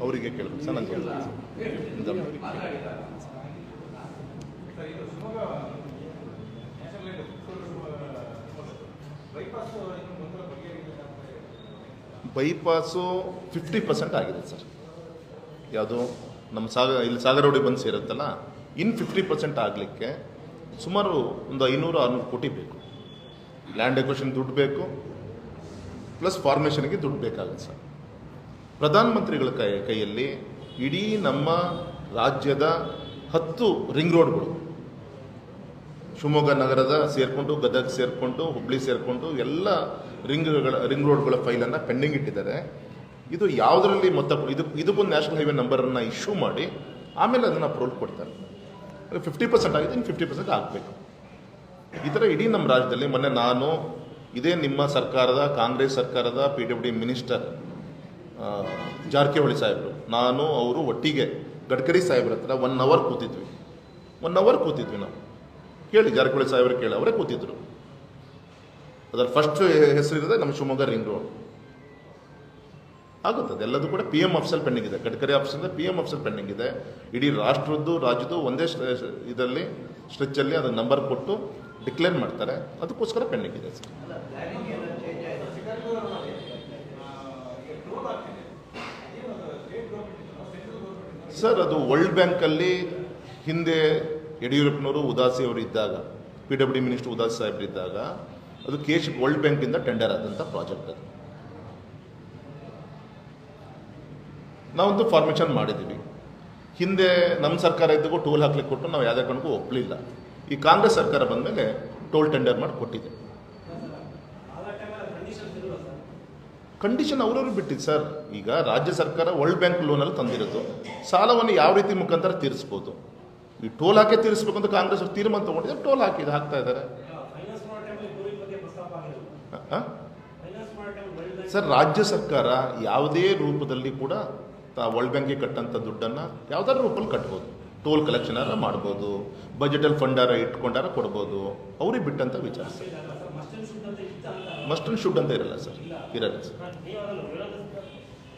ಅವರಿಗೆ ಕೇಳಬೇಕು ಸರ್ ನಾನು ಕೇಳ್ತೀನಿ ಮಾತಾಡಿದ್ದಾರೆ ಸರ್ ಇದು ಶಿವಮೊಗ್ಗ ನ್ಯಾಷನಲ್ ಲೈನ್ ಬೈಪಾಸ್ ಇನ್ನು ಫಿಫ್ಟಿ ಪರ್ಸೆಂಟ್ ಆಗಿದೆ ಸರ್. ಯಾವುದು ನಮ್ಮ ಸಾಗರ ಇಲ್ಲಿ ಸಾಗರೋಡಿ ಬಂದು ಸೇರುತ್ತಲ್ಲ, ಇನ್ ಫಿಫ್ಟಿ ಪರ್ಸೆಂಟ್ ಆಗಲಿಕ್ಕೆ ಸುಮಾರು ಒಂದು ಐನೂರು, ಆರುನೂರು ಕೋಟಿ ಬೇಕು. ಲ್ಯಾಂಡ್ ಎಕ್ವೇಷನ್ ದುಡ್ಡು ಬೇಕು, ಪ್ಲಸ್ ಫಾರ್ಮೇಷನ್ಗೆ ದುಡ್ಡು ಬೇಕಾಗುತ್ತೆ ಸರ್. ಪ್ರಧಾನಮಂತ್ರಿಗಳ ಕೈ, ಕೈಯಲ್ಲಿ ಇಡೀ ನಮ್ಮ ರಾಜ್ಯದ ಹತ್ತು ರಿಂಗ್ ರೋಡ್ಗಳು. ಶಿವಮೊಗ್ಗ ನಗರದ ಸೇರಿಕೊಂಡು, ಗದಗ ಸೇರಿಕೊಂಡು, ಹುಬ್ಳಿ ಸೇರಿಕೊಂಡು ಎಲ್ಲ ರಿಂಗ್ಗಳ, ರಿಂಗ್ ರೋಡ್ಗಳ ಫೈಲನ್ನು ಪೆಂಡಿಂಗ್ ಇಟ್ಟಿದ್ದಾರೆ. ಇದು ಯಾವುದರಲ್ಲಿ ಮೊತ್ತ ಇದು ಇದಕ್ಕೊಂದು ನ್ಯಾಷನಲ್ ಹೈವೇ ನಂಬರನ್ನು ಇಶ್ಯೂ ಮಾಡಿ ಆಮೇಲೆ ಅದನ್ನು ಅಪ್ರೂವಲ್ ಕೊಡ್ತಾರೆ. ಫಿಫ್ಟಿ ಪರ್ಸೆಂಟ್ ಆಗಿದೆ, ಇನ್ನು ಫಿಫ್ಟಿ ಪರ್ಸೆಂಟ್ ಆಗಬೇಕು. ಈ ಥರ ಇಡೀ ನಮ್ಮ ರಾಜ್ಯದಲ್ಲಿ ಮೊನ್ನೆ ನಾನು, ಇದೇ ನಿಮ್ಮ ಸರ್ಕಾರದ, ಕಾಂಗ್ರೆಸ್ ಸರ್ಕಾರದ P W D minister Jarkiholi ಸಾಹೇಬರು, ನಾನು, ಅವರು ಒಟ್ಟಿಗೆ ಗಡ್ಕರಿ ಸಾಹೇಬ್ರ ಹತ್ರ ಒನ್ ಅವರ್ ಕೂತಿದ್ವಿ. ಒನ್ ಅವರ್ ಕೂತಿದ್ವಿ ನಾವು. ಕೇಳಿ ಜಾರಕಿಹೊಳಿ ಸಾಹೇಬರು ಕೇಳಿ ಅವರೇ ಕೂತಿದ್ರು. ಅದರ ಫಸ್ಟ್ ಹೆಸರಿರೋದೇ ನಮ್ಮ ಶಿವಮೊಗ್ಗ ರಿಂಗ್ ರೋಡ್ ಆಗುತ್ತದೆ ಎಲ್ಲದೂ ಕೂಡ ಪಿ ಎಂ ಆಫೀಸಲ್ಲಿ ಪೆಂಡಿಂಗ್ ಇದೆ. ಗಡ್ಕರಿ ಆಫೀಸಿಂದ ಪಿ ಎಂ ಆಫೀಸಲ್ಲಿ ಪೆಂಡಿಂಗ್ ಇದೆ. ಇಡೀ ರಾಷ್ಟ್ರದ್ದು ರಾಜ್ಯದ್ದು ಒಂದೇ ಇದರಲ್ಲಿ ಸ್ಟ್ರೆಚ್ಚಲ್ಲಿ ಅದನ್ನ ನಂಬರ್ ಕೊಟ್ಟು ಡಿಕ್ಲೇರ್ ಮಾಡ್ತಾರೆ. ಅದಕ್ಕೋಸ್ಕರ ಪೆಂಡಿಂಗ್ ಇದೆ. ಸರ್ ಅದು ವರ್ಲ್ಡ್ ಬ್ಯಾಂಕಲ್ಲಿ ಹಿಂದೆ ಯಡಿಯೂರಪ್ಪನವರು ಉದಾಸಿ ಅವರು ಇದ್ದಾಗ P W D minister Udasi ಸಾಹೇಬ್ರು ಇದ್ದಾಗ ಅದು ಎಚ್ ವರ್ಲ್ಡ್ ಬ್ಯಾಂಕಿಂದ ಟೆಂಡರ್ ಆದಂಥ ಪ್ರಾಜೆಕ್ಟ್ ಅದು. ನಾವೊಂದು ಫಾರ್ಮೇಷನ್ ಮಾಡಿದ್ದೀವಿ. ಹಿಂದೆ ನಮ್ಮ ಸರ್ಕಾರ ಇದ್ದಾಗೂ ಟೋಲ್ ಹಾಕ್ಲಿಕ್ಕೆ ಕೊಟ್ಟು ನಾವು ಯಾವುದೇ ಕಾರಣಕ್ಕೂ ಒಪ್ಪಲಿಲ್ಲ ಈ ಕಾಂಗ್ರೆಸ್ ಸರ್ಕಾರ ಬಂದ ಮೇಲೆ ಟೋಲ್ ಟೆಂಡರ್ ಮಾಡಿ ಕೊಟ್ಟಿದೆ. ಕಂಡೀಷನ್ ಅವರವರು ಬಿಟ್ಟಿದ್ದು ಸರ್ ಈಗ ರಾಜ್ಯ ಸರ್ಕಾರ ವರ್ಲ್ಡ್ ಬ್ಯಾಂಕ್ ಲೋನಲ್ಲಿ ತಂದಿರೋದು. ಸಾಲವನ್ನು ಯಾವ ರೀತಿ ಮುಖಾಂತರ ತೀರಿಸ್ಬೋದು? ಈ ಟೋಲ್ ಹಾಕಿ ತೀರಿಸಬೇಕು ಅಂತ ಕಾಂಗ್ರೆಸ್ ತೀರ್ಮಾನ ತಗೊಂಡಿದ್ದಾರೆ, ಟೋಲ್ ಹಾಕಿದ ಹಾಕ್ತಾ ಇದ್ದಾರೆ. ಸರ್, ರಾಜ್ಯ ಸರ್ಕಾರ ಯಾವುದೇ ರೂಪದಲ್ಲಿ ಕೂಡ ವರ್ಲ್ಡ್ ಬ್ಯಾಂಕಿಗೆ ಕಟ್ಟಂಥ ದುಡ್ಡನ್ನು ಯಾವುದಾದ್ರು ರೂಪದಲ್ಲಿ ಕಟ್ಬೋದು. ಟೋಲ್ ಕಲೆಕ್ಷನಾರ ಮಾಡ್ಬೋದು. ಬಜೆಟಲ್ಲಿ ಫಂಡಾರ ಇಟ್ಕೊಂಡಾರ ಕೊಡ್ಬೋದು. ಅವ್ರಿಗೆ ಬಿಟ್ಟಂಥ ವಿಚಾರ ಸರ್. ಮಸ್ಟ್ ಅಂಡ್ ಶುಡ್ ಅಂತ ಇರಲ್ಲ ಸರ್. ಇರಲ್ಲ ಸರ್.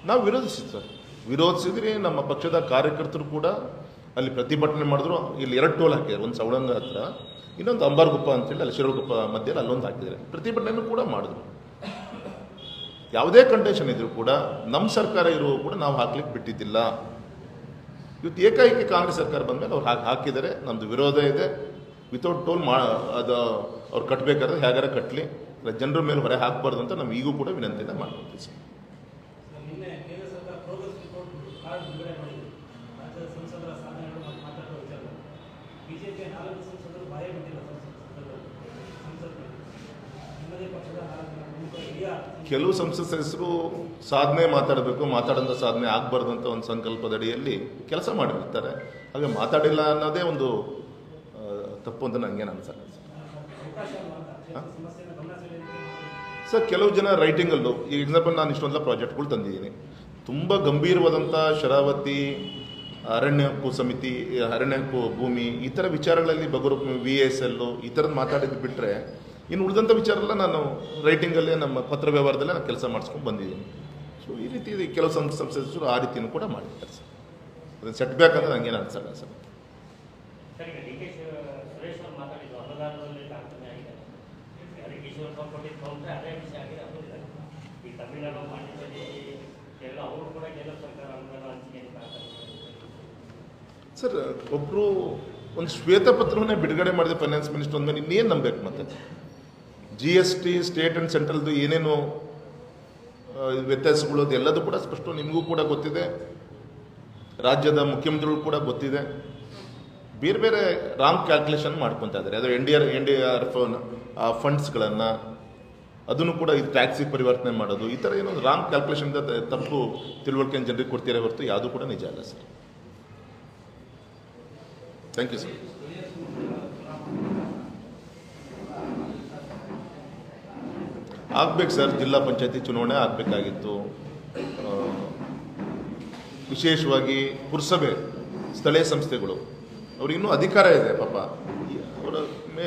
ನೀವು ವಿರೋಧಿಸಿದ್ವಿ ಸರ್. ವಿರೋಧಿಸಿದ್ರೆ ನಮ್ಮ ಪಕ್ಷದ ಕಾರ್ಯಕರ್ತರು ಕೂಡ ಅಲ್ಲಿ ಪ್ರತಿಭಟನೆ ಮಾಡಿದ್ರು. ಇಲ್ಲಿ ಎರಡು ಟೋಲ್ ಹಾಕಿದ್ದಾರೆ. ಒಂದು ಸವಳಂಗ ಹತ್ರ, ಇನ್ನೊಂದು ಅಂಬಾರ್ಗುಪ್ಪ ಅಂತೇಳಿ ಅಲ್ಲಿ ಶಿರೋಗುಪ್ಪ ಮಧ್ಯದಲ್ಲಿ ಅಲ್ಲೊಂದು ಹಾಕಿದ್ದಾರೆ. ಪ್ರತಿಭಟನೆಯನ್ನು ಕೂಡ ಮಾಡಿದ್ರು. ಯಾವುದೇ ಕಂಡೀಷನ್ ಇದ್ರೂ ಕೂಡ ನಮ್ಮ ಸರ್ಕಾರ ಇರುವ ಕೂಡ ನಾವು ಹಾಕ್ಲಿಕ್ಕೆ ಬಿಟ್ಟಿದ್ದಿಲ್ಲ. ಇವತ್ತು ಏಕಾಏಕಿ ಕಾಂಗ್ರೆಸ್ ಸರ್ಕಾರ ಬಂದಮೇಲೆ ಅವ್ರು ಹಾಕಿ, ಹಾಕಿದ್ದಾರೆ. ನಮ್ಮದು ವಿರೋಧ ಇದೆ. ವಿತೌಟ್ ಟೋಲ್ ಮಾ, ಅದು ಅವ್ರು ಕಟ್ಟಬೇಕಾದ್ರೆ ಹೇಗಾರ ಕಟ್ಟಲಿ ಜನರ ಮೇಲೆ ಹೊರೆ ಹಾಕಬಾರ್ದು ಅಂತ ನಾವು ಈಗೂ ಕೂಡ ವಿನಂತಿಯನ್ನು ಮಾಡ್ಕೊತೀವಿ ಸರ್ ನಿನ್ನೆ ಕೇಂದ್ರ ಸರ್ಕಾರ ಪ್ರೋಗ್ರೆಸ್ ರಿಪೋರ್ಟ್ ಕಾರ್ಡ್ ಬಿಡುಗಡೆ ಮಾಡಿದೆ ರಾಜ್ಯದ ಸಂಸದರ ಸಾಧನೆಗಳು ಮತ್ತು ಮಾತಾಡುವ ವಿಚಾರ ಬಿಜೆಪಿ ನಾಲ್ಕು ಸಂಸದರು ಬಾಯ ಬಿಟ್ಟಿಲ್ಲ ಸಂಸದರು ಸಂಸದರು ಇನ್ನು ಸಂಸದೀಯ ಪಕ್ಷದ ನಾಲ್ಕು ಜನ ಪ್ರಮುಖ ಹಿರಿಯ ಕೆಲವು ಸಂಸತ್ ಸದಸ್ಯರು ಸಾಧನೆ ಮಾತಾಡಬೇಕು ಮಾತಾಡೋಂಥ ಸಾಧನೆ ಆಗಬಾರ್ದು ಅಂತ ಒಂದು ಸಂಕಲ್ಪದಡಿಯಲ್ಲಿ ಕೆಲಸ ಮಾಡಿರ್ತಾರೆ. ಹಾಗೆ ಮಾತಾಡಿಲ್ಲ ಅನ್ನೋದೇ ಒಂದು ತಪ್ಪು ಅಂತ ನನಗೇನು ಅನ್ಸಲ್ಲ. ಸೆಳೆಯೋದಕ್ಕೆ ಸರ್, ಕೆಲವು ಜನ ರೈಟಿಂಗಲ್ಲೂ, ಈ ಎಕ್ಸಾಂಪಲ್ ನಾನು ಇಷ್ಟೊಂದೆಲ್ಲ ಪ್ರಾಜೆಕ್ಟ್ಗಳು ತಂದಿದ್ದೀನಿ. ತುಂಬ ಗಂಭೀರವಾದಂಥ ಶರಾವತಿ ಅರಣ್ಯ ಹಕ್ಕು ಸಮಿತಿ ಅರಣ್ಯ ಹಕ್ಕು ಭೂಮಿ, ಈ ಥರ ವಿಚಾರಗಳಲ್ಲಿ ಬಗರು ವಿ ಎಸ್ ಎಲ್ಲು ಈ ಥರದ್ದು ಮಾತಾಡಿದ್ದು ಬಿಟ್ಟರೆ ಇನ್ನು ಉಳಿದಂಥ ವಿಚಾರ ಎಲ್ಲ ನಾನು ರೈಟಿಂಗಲ್ಲೇ ನಮ್ಮ ಪತ್ರ ವ್ಯವಹಾರದಲ್ಲೇ ನಾನು ಕೆಲಸ ಮಾಡಿಸ್ಕೊಂಡು ಬಂದಿದ್ದೀನಿ. ಸೊ ಈ ರೀತಿ ಕೆಲವು ಸಂಘ ಸಂಸದರು ಆ ರೀತಿಯೂ ಕೂಡ ಮಾಡಿರ್ತಾರೆ ಸರ್. ಅದನ್ನು ಸೆಟ್ ಬ್ಯಾಕ್ ಅಂದರೆ ನನಗೇನು ಅನ್ಸಲ್ಲ ಸರ್. ಸರ್ ಒಬ್ಬರು ಒಂದು ಶ್ವೇತಪತ್ರವನ್ನೇ ಬಿಡುಗಡೆ ಮಾಡಿದೆ ಫೈನಾನ್ಸ್ ಮಿನಿಸ್ಟರ್ ಅಂದಮೇಲೆ ಇನ್ನೇನು ನಂಬೇಕು ಮತ್ತೆ? G S T state and ಸೆಂಟ್ರಲ್ದು ಏನೇನು ಆ, ವ್ಯತ್ಯಾಸಗಳು ಎಲ್ಲದೂ ಕೂಡ ಸ್ಪಷ್ಟ ನಿಮಗೂ ಕೂಡ ಗೊತ್ತಿದೆ. ರಾಜ್ಯದ ಮುಖ್ಯಮಂತ್ರಿಗಳು ಕೂಡ ಗೊತ್ತಿದೆ. ಬೇರೆ ಬೇರೆ ರಾಂಗ್ ಕ್ಯಾಲ್ಕುಲೇಷನ್ ಮಾಡ್ಕೊತಾ ಇದ್ದಾರೆ. ಅದು N D R N D R F ಫಂಡ್ಸ್ಗಳನ್ನು ಅದನ್ನು ಕೂಡ ಇದು ಟ್ಯಾಕ್ಸಿಗೆ ಪರಿವರ್ತನೆ ಮಾಡೋದು. ಈ ಥರ ಏನೋ ರಾಂಗ್ ಕ್ಯಾಲ್ಕುಲೇಷನ್ ತಪ್ಪು ತಿಳುವಳಿಕೆ ಜನರಿಗೆ ಕೊಡ್ತೀರಾ ಹೊರತು ಯಾವುದೂ ಕೂಡ ನಿಜ ಅಲ್ಲ ಸರ್. ಥ್ಯಾಂಕ್ ಯು ಸರ್ ಆಗ್ಬೇಕು ಸರ್, ಜಿಲ್ಲಾ ಪಂಚಾಯತಿ ಚುನಾವಣೆ ಆಗಬೇಕಾಗಿತ್ತು. ವಿಶೇಷವಾಗಿ ಪುರಸಭೆ, ಸ್ಥಳೀಯ ಸಂಸ್ಥೆಗಳು. ಅವ್ರಿಗಿನ್ನೂ ಅಧಿಕಾರ ಇದೆ ಪಾಪ. ಅವರ ಮೇ,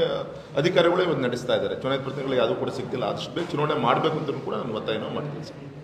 ಅಧಿಕಾರಿಗಳೇ ಇವತ್ತು ನಡೆಸ್ತಾ ಇದ್ದಾರೆ. ಚುನಾಯಿತ ಪ್ರತಿನಿಧಿಗಳು ಯಾವುದೂ ಕೂಡ ಸಿಗ್ತಿಲ್ಲ. ಆದಷ್ಟು ಚುನಾವಣೆ ಮಾಡಬೇಕು ಅಂತ ಕೂಡ ನಾನು ಒತ್ತಾಯನ ಮಾಡ್ತೀನಿ ಸರ್.